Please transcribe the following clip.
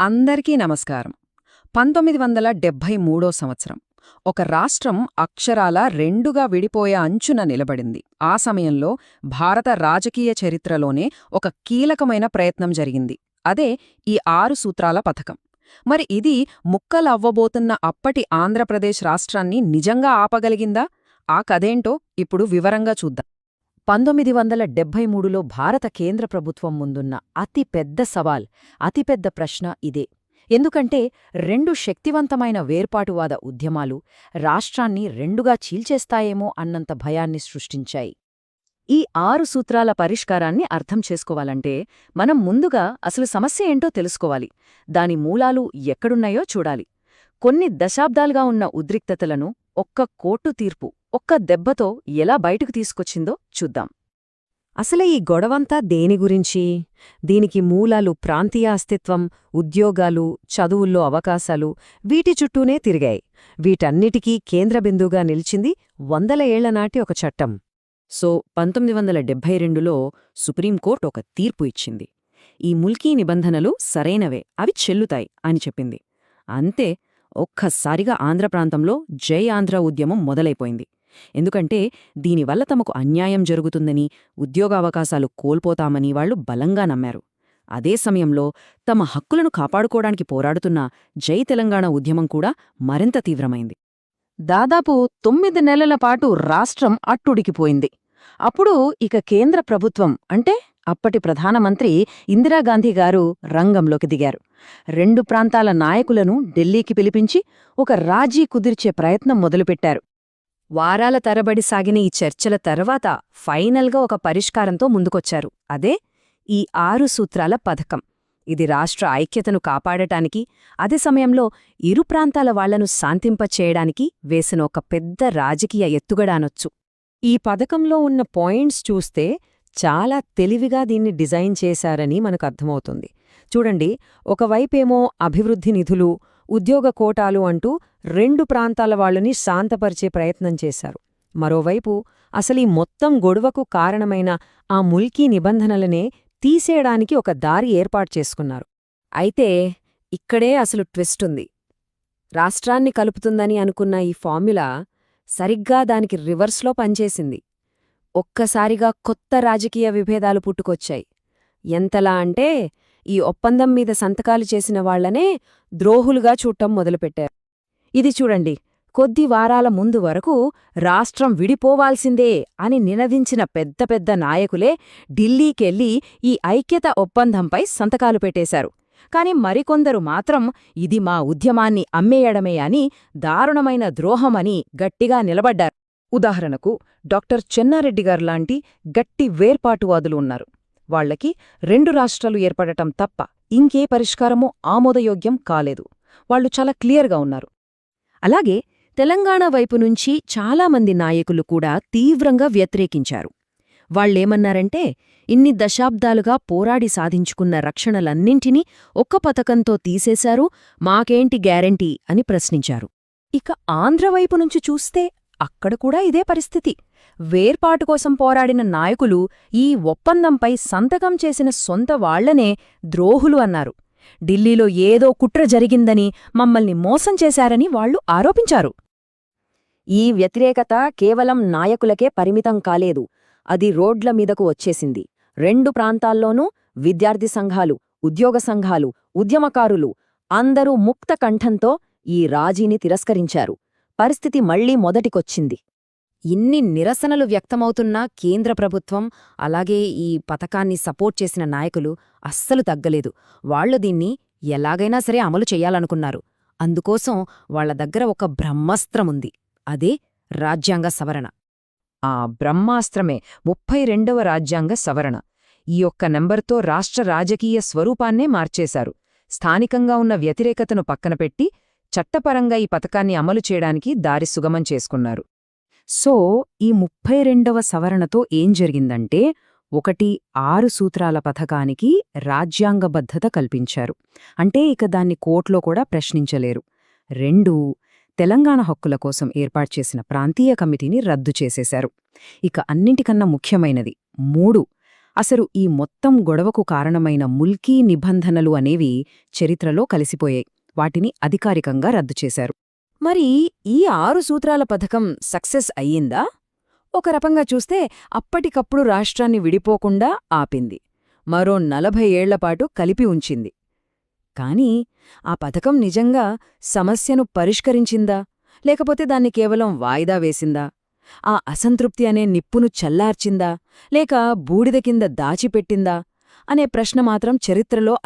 అందరికీ నమస్కారం. పంతొమ్మిది వందల డెబ్భై మూడో సంవత్సరం. ఒక రాష్ట్రం అక్షరాల రెండుగా విడిపోయే అంచున నిలబడింది. ఆ సమయంలో భారత రాజకీయ చరిత్రలోనే ఒక కీలకమైన ప్రయత్నం జరిగింది. అదే ఈ ఆరు సూత్రాల పథకం. మరి ఇది ముక్కలవ్వబోతున్న అప్పటి ఆంధ్రప్రదేశ్ రాష్ట్రాన్ని నిజంగా ఆపగలిగిందా? ఆ కథేంటో ఇప్పుడు వివరంగా చూద్దాం. పంతొమ్మిది వందల డెబ్భై మూడులో భారత కేంద్ర ప్రభుత్వం ముందున్న అతి పెద్ద సవాల్ అతిపెద్ద ప్రశ్న ఇదే. ఎందుకంటే రెండు శక్తివంతమైన వేర్పాటువాద ఉద్యమాలు రాష్ట్రాన్ని రెండుగా చీల్చేస్తాయేమో అన్నంత భయాన్ని సృష్టించాయి. ఈ ఆరు సూత్రాల పరిష్కారాన్ని అర్థం చేసుకోవాలంటే మనం ముందుగా అసలు సమస్య ఏంటో తెలుసుకోవాలి. దాని మూలాలు ఎక్కడున్నాయో చూడాలి. కొన్ని దశాబ్దాలుగా ఉన్న ఉద్రిక్తతలను ఒక్క కోర్టు తీర్పు ఒక్క దెబ్బతో ఎలా బయటకు తీసుకొచ్చిందో చూద్దాం. అసలే ఈ గొడవంతా దేని గురించి? దీనికి మూలాలు ప్రాంతీయ అస్తిత్వం ఉద్యోగాలు చదువుల్లో అవకాశాలు వీటి చుట్టూనే తిరిగాయి. వీటన్నిటికీ కేంద్రబిందుగా నిలిచింది వందల ఏళ్ళనాటి ఒక చట్టం. సో పంతొమ్మిది వందల డెబ్బై రెండులో సుప్రీంకోర్టు ఒక తీర్పు ఇచ్చింది. ఈ ముల్కీ నిబంధనలు సరైనవే అవి చెల్లుతాయి అని చెప్పింది. అంతే ఒక్కసారిగా ఆంధ్ర ప్రాంతంలో జై ఆంధ్ర ఉద్యమం మొదలైపోయింది. ఎందుకంటే దీనివల్ల తమకు అన్యాయం జరుగుతుందని ఉద్యోగావకాశాలు కోల్పోతామని వాళ్ళు బలంగా నమ్మారు. అదే సమయంలో తమ హక్కులను కాపాడుకోవడానికి పోరాడుతున్న జై తెలంగాణ ఉద్యమం కూడా మరింత తీవ్రమైంది. దాదాపు తొమ్మిది నెలల పాటు రాష్ట్రం అట్టుడికిపోయింది. అప్పుడు ఇక కేంద్ర ప్రభుత్వం అంటే అప్పటి ప్రధానమంత్రి ఇందిరాగాంధీ గారు రంగంలోకి దిగారు. రెండు ప్రాంతాల నాయకులను ఢిల్లీకి పిలిపించి ఒక రాజీ కుదిర్చే ప్రయత్నం మొదలుపెట్టారు. వారాల తరబడి సాగిన ఈ చర్చల తర్వాత ఫైనల్గా ఒక పరిష్కారంతో ముందుకొచ్చారు. అదే ఈ ఆరు సూత్రాల పథకం. ఇది రాష్ట్ర ఐక్యతను కాపాడటానికి అదే సమయంలో ఇరు ప్రాంతాల వాళ్ళను శాంతింపచేయడానికి వేసిన ఒక పెద్ద రాజకీయ ఎత్తుగడానొచ్చు. ఈ పథకంలో ఉన్న పాయింట్స్ చూస్తే చాలా తెలివిగా దీన్ని డిజైన్ చేశారని మనకు అర్థమవుతుంది. చూడండి ఒకవైపేమో అభివృద్ధి నిధులు ఉద్యోగ కోటాలు అంటూ రెండు ప్రాంతాల వాళ్ళని శాంతపరిచే ప్రయత్నం చేశారు. మరోవైపు అసలీ మొత్తం గొడవకు కారణమైన ఆ ముల్కీ నిబంధనలనే తీసేయడానికి ఒక దారి ఏర్పాటు చేసుకున్నారు. అయితే ఇక్కడే అసలు ట్విస్టుంది రాష్ట్రాన్ని కలుపుతుందని అనుకున్న ఈ ఫార్ములా సరిగ్గా దానికి రివర్స్లో పనిచేసింది. ఒక్కసారిగా కొత్త రాజకీయ విభేదాలు పుట్టుకొచ్చాయి. ఎంతలా అంటే ఈ ఒప్పందం మీద సంతకాలు చేసిన వాళ్ళనే ద్రోహులుగా చూడటం మొదలుపెట్టారు. ఇది చూడండి కొద్ది వారాల ముందు వరకు రాష్ట్రం విడిపోవాల్సిందే అని నినదించిన పెద్ద పెద్ద నాయకులే ఢిల్లీకెళ్ళి ఈ ఐక్యత ఒప్పందంపై సంతకాలు పెట్టేశారు. కాని మరికొందరు మాత్రం ఇది మా ఉద్యమాన్ని అమ్మేయడమే అని దారుణమైన ద్రోహమని గట్టిగా నిలబడ్డారు. ఉదాహరణకు డాక్టర్ చెన్నారెడ్డిగారు లాంటి గట్టి వేర్పాటువాదులు ఉన్నారు. వాళ్ళకి రెండు రాష్ట్రాలు ఏర్పడటం తప్ప ఇంకే పరిష్కారమూ ఆమోదయోగ్యం కాలేదు. వాళ్ళు చాలా క్లియర్గా ఉన్నారు. అలాగే తెలంగాణ వైపు నుంచి చాలామంది నాయకులు కూడా తీవ్రంగా వ్యతిరేకించారు. వాళ్ళేమన్నారంటే ఇన్ని దశాబ్దాలుగా పోరాడి సాధించుకున్న రక్షణలన్నింటినీ ఒక్క పథకంతో తీసేశారు మాకేంటి గ్యారంటీ అని ప్రశ్నించారు. ఇక ఆంధ్రవైపు నుంచి చూస్తే అక్కడ కూడా ఇదే పరిస్థితి. వేర్పాటు కోసం పోరాడిన నాయకులు ఈ ఒప్పందంపై సంతకం చేసిన సొంత వాళ్ళనే ద్రోహులు అన్నారు. ఢిల్లీలో ఏదో కుట్ర జరిగిందని మమ్మల్ని మోసం చేశారని వాళ్ళు ఆరోపించారు. ఈ వ్యతిరేకత కేవలం నాయకులకే పరిమితం కాలేదు. అది రోడ్ల మీదకు వచ్చేసింది. రెండు ప్రాంతాల్లోనూ విద్యార్థి సంఘాలు ఉద్యోగ సంఘాలు ఉద్యమకారులు అందరూ ముక్త కంఠంతో ఈ రాజీని తిరస్కరించారు. పరిస్థితి మళ్ళీ మొదటికొచ్చింది. ఇన్ని నిరసనలు వ్యక్తమవుతున్నా కేంద్ర ప్రభుత్వం అలాగే ఈ పథకాన్ని సపోర్ట్ చేసిన నాయకులు అస్సలు తగ్గలేదు. వాళ్ళు దీన్ని ఎలాగైనా సరే అమలు చెయ్యాలనుకున్నారు అందుకోసం వాళ్ళ దగ్గర ఒక బ్రహ్మాస్త్రముంది. అదే రాజ్యాంగ సవరణ. ఆ బ్రహ్మాస్త్రమే ముప్పై రెండవ రాజ్యాంగ సవరణ. ఈ ఒక్క నెంబర్తో రాష్ట్ర రాజకీయ స్వరూపాన్నే మార్చేశారు. స్థానికంగా ఉన్న వ్యతిరేకతను పక్కనపెట్టి చట్టపరంగా ఈ పథకాన్ని అమలు చేయడానికి దారి సుగమం చేసుకున్నారు. సో ఈ ముప్పై రెండవ సవరణతో ఏం జరిగిందంటే ఒకటి ఆరు సూత్రాల పథకానికి రాజ్యాంగబద్ధత కల్పించారు. అంటే ఇక దాన్ని కోర్టులో కూడా ప్రశ్నించలేరు. రెండు తెలంగాణ హక్కుల కోసం ఏర్పాటు చేసిన ప్రాంతీయ కమిటీని రద్దు చేసేశారు. ఇక అన్నింటికన్నా ముఖ్యమైనది మూడు అసలు ఈ మొత్తం గొడవకు కారణమైన ముల్కీ నిబంధనలు అనేవి చరిత్రలో కలిసిపోయాయి. వాటిని అధికారికంగా రద్దు చేశారు. మరి ఈ ఆరు సూత్రాల పథకం సక్సెస్ అయ్యిందా? ఒక రకంగా చూస్తే అప్పటికప్పుడు రాష్ట్రాన్ని విడిపోకుండా ఆపింది. మరో నలభై ఏళ్ళపాటు కలిపి ఉంచింది. కాని ఆ పథకం నిజంగా సమస్యను పరిష్కరించిందా? లేకపోతే దాన్ని కేవలం వాయిదా వేసిందా? ఆ అసంతృప్తి అనే నిప్పును చల్లార్చిందా? లేక బూడిద కింద దాచిపెట్టిందా? అనే ప్రశ్న మాత్రం చరిత్రలో